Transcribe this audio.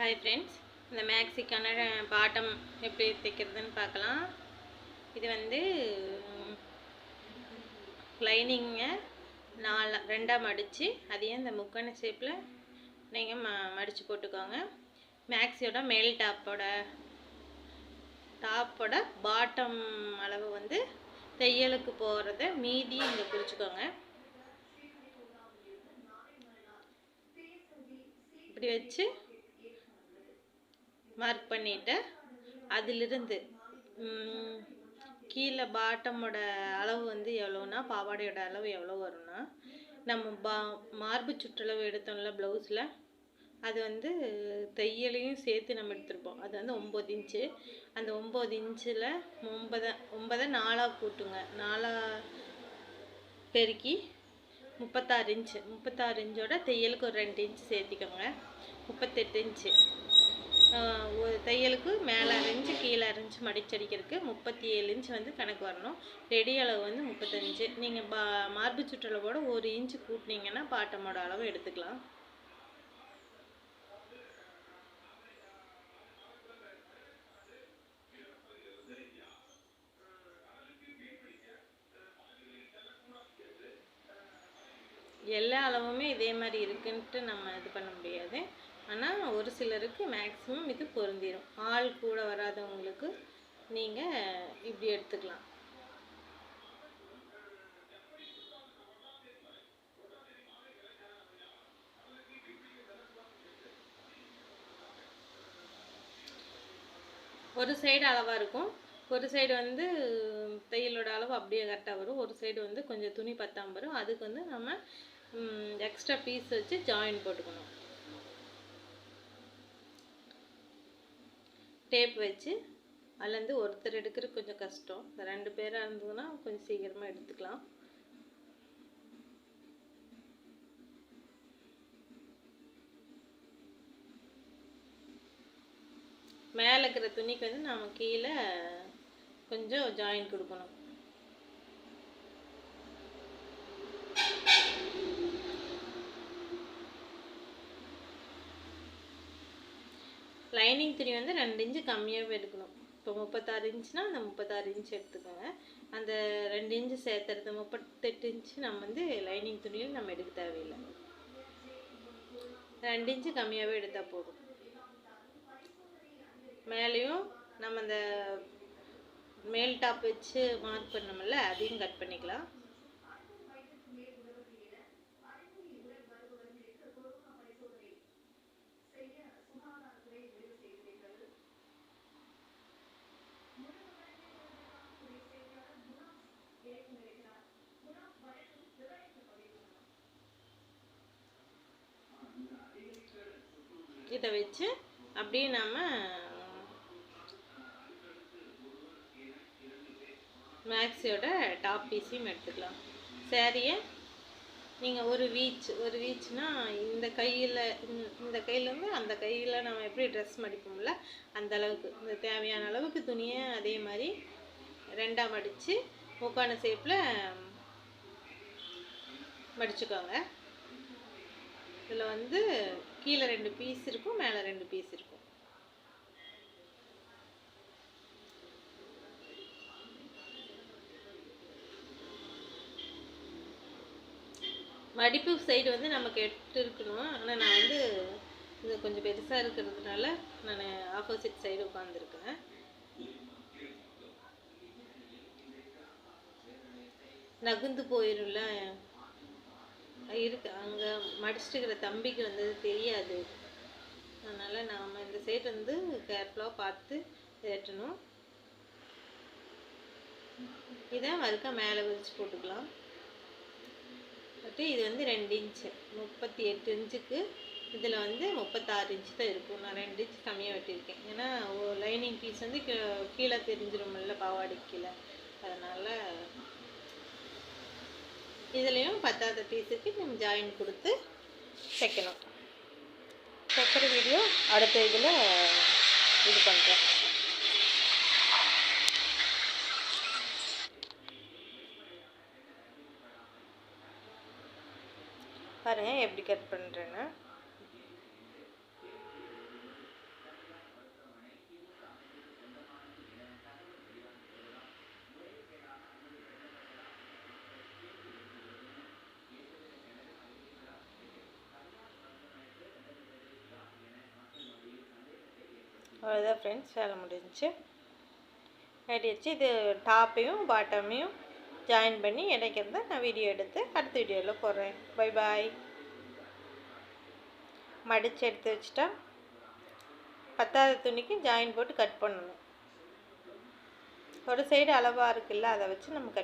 Hi friends இந்த மேக்ஸிக்கான bottom எப்படி தைக்கிறதுன்னு பார்க்கலாம். இது வந்து லைனிங்கை நாலு ரெண்டாக மடித்து அதையும் இந்த முக்கண ஷேப்பில் நீங்கள் ம மடித்து போட்டுக்கோங்க. மேக்ஸியோட மேல் டாப்போட டாப்போட பாட்டம் அளவு வந்து தையலுக்கு போகிறத மீதி இங்கே குறிச்சிக்கோங்க இப்படி வச்சு மார்க் பண்ணிவிட்டு அதிலிருந்து கீழே பாட்டமோட அளவு வந்து எவ்வளோன்னா பாவாடையோட அளவு எவ்வளோ வரும்னா நம்ம பா மார்பு சுற்றளவு எடுத்தோம்ல ப்ளவுஸில் அது வந்து தையலையும் சேர்த்து நம்ம எடுத்திருப்போம். அது வந்து ஒம்பது இன்ச்சு அந்த ஒம்பது இன்ச்சில் ஒன்பதை ஒன்பதை நாலாக கூட்டுங்க. நாலாக பெருக்கி முப்பத்தாறு இன்ச்சு முப்பத்தாறு இன்ச்சோட தையலுக்கு ஒரு ரெண்டு இன்ச்சு சேர்த்திக்கோங்க. முப்பத்தெட்டு இன்ச்சு ஒரு தையலுக்கு மேலே அரைஞ்சு கீழே அரைஞ்சு மடிச்சடிக்கிறதுக்கு முப்பத்தி ஏழு இன்ச் வந்து கணக்கு வரணும். ரெடி அளவு வந்து முப்பத்தஞ்சு. நீங்கள் பா மார்பு சுற்றளவோட ஒரு இன்ச்சு கூட்டினீங்கன்னா பாட்டமோட அளவு எடுத்துக்கலாம். எல்லா அளவுமே இதே மாதிரி இருக்குன்ட்டு நம்ம இது பண்ண முடியாது. ஆனால் ஒரு சிலருக்கு மேக்ஸிமம் இது பொருந்திடும் ஆள் கூட வராதவங்களுக்கு நீங்கள் இப்படி எடுத்துக்கலாம். ஒரு சைடு அளவாக இருக்கும். ஒரு சைடு வந்து தையலோட அளவு அப்படியே கரெக்டாக வரும். ஒரு சைடு வந்து கொஞ்சம் துணி பத்தாமல் வரும். அதுக்கு வந்து நம்ம எக்ஸ்ட்ரா பீஸ் வச்சு ஜாயின் போட்டுக்கணும். டேப் வச்சு அதுலேருந்து ஒருத்தர் எடுக்கிறது கொஞ்சம் கஷ்டம். ரெண்டு பேராக இருந்ததுன்னா கொஞ்சம் சீக்கிரமாக எடுத்துக்கலாம். மேலே இருக்கிற துணிக்கு வந்து நம்ம கீழே கொஞ்சம் ஜாயின் கொடுக்கணும். லைனிங் துணி வந்து ரெண்டு இன்ச்சு கம்மியாகவே எடுக்கணும். இப்போ முப்பத்தாறு இன்ச்சுனா அந்த முப்பத்தாறு இன்ச் எடுத்துக்கோங்க. அந்த ரெண்டு இன்ச்சு சேர்த்துறது முப்பத்தெட்டு இன்ச்சு நம்ம வந்து லைனிங் துணியில் நம்ம எடுக்க தேவையில்லை. ரெண்டு இன்ச்சு கம்மியாகவே எடுத்தால் போதும். மேலேயும் நம்ம அந்த மேல் டாப் வச்சு மார்க் பண்ணோம்ல அதையும் கட் பண்ணிக்கலாம். இதை வச்சு அப்படியே நம்ம மேக்ஸியோட டாப் பீஸையும் எடுத்துக்கலாம். சேரீயை நீங்கள் ஒரு வீச் ஒரு வீச்னா இந்த கையில் இந்த கையிலேருந்து அந்த கையில் நம்ம எப்படி ட்ரெஸ் மடிப்போம்ல அந்த அளவுக்கு இந்த தேவையான அளவுக்கு துணியை அதே மாதிரி ரெண்டாக மடித்து முக்கான ஷேப்பில் மடிச்சுக்கோங்க. இதில் வந்து கீழே ரெண்டு பீஸ் இருக்கும் மேலே ரெண்டு பீஸ் இருக்கும். மடிப்பு சைடு வந்து நமக்கு எட்டு இருக்கணும். ஆனால் நான் வந்து இது கொஞ்சம் பெருசாக இருக்கிறதுனால நான் ஆப்போசிட் சைடு உட்காந்துருக்கேன் நகுந்து போயிரும்ல இருக்கு. அங்கே மடிச்சிட்டு இருக்கிற தம்பிக்கு வந்து தெரியாது. அதனால் நாம் இந்த சைடு வந்து கேர்ஃபுல்லாக பார்த்து ஏற்றணும். இதை மறுக்க மேலே விரிச்சு போட்டுக்கலாம். பட்டு இது வந்து ரெண்டு இன்ச்சு முப்பத்தி எட்டு இன்ச்சுக்கு இதில் வந்து முப்பத்தாறு இன்ச்சு தான் இருக்கும். நான் ரெண்டு இன்ச் கம்மியாக வெட்டியிருக்கேன். ஏன்னா லைனிங் பீஸ் வந்து கீ- கீழே தெரிஞ்சிருமில்ல பாவாடி கீழே அதனால் இதுலேயும் பத்தாத பீஸுக்கு நம்ம ஜாயின் கொடுத்து தைக்கணும் தைக்கிற வீடியோ அடுத்த இதில் இது பண்ணுறேன் பாருங்கள் எப்படி கட் பண்ணுறேன்னு அவ்வளோதான் ஃப்ரெண்ட்ஸ் வேலை முடிஞ்சுச்சு. கட்டிடுச்சு இது டாப்பையும் பாட்டமையும் ஜாயின் பண்ணி இடைக்கிறத நான் வீடியோ எடுத்து அடுத்த வீடியோவில் போடுறேன். பை பாய் மடித்து எடுத்து வச்சுட்டா பத்தாவது துணிக்கு ஜாயின் போட்டு கட் பண்ணணும். ஒரு சைடு அளவாக இருக்குல்ல அதை வச்சு நம்ம கட்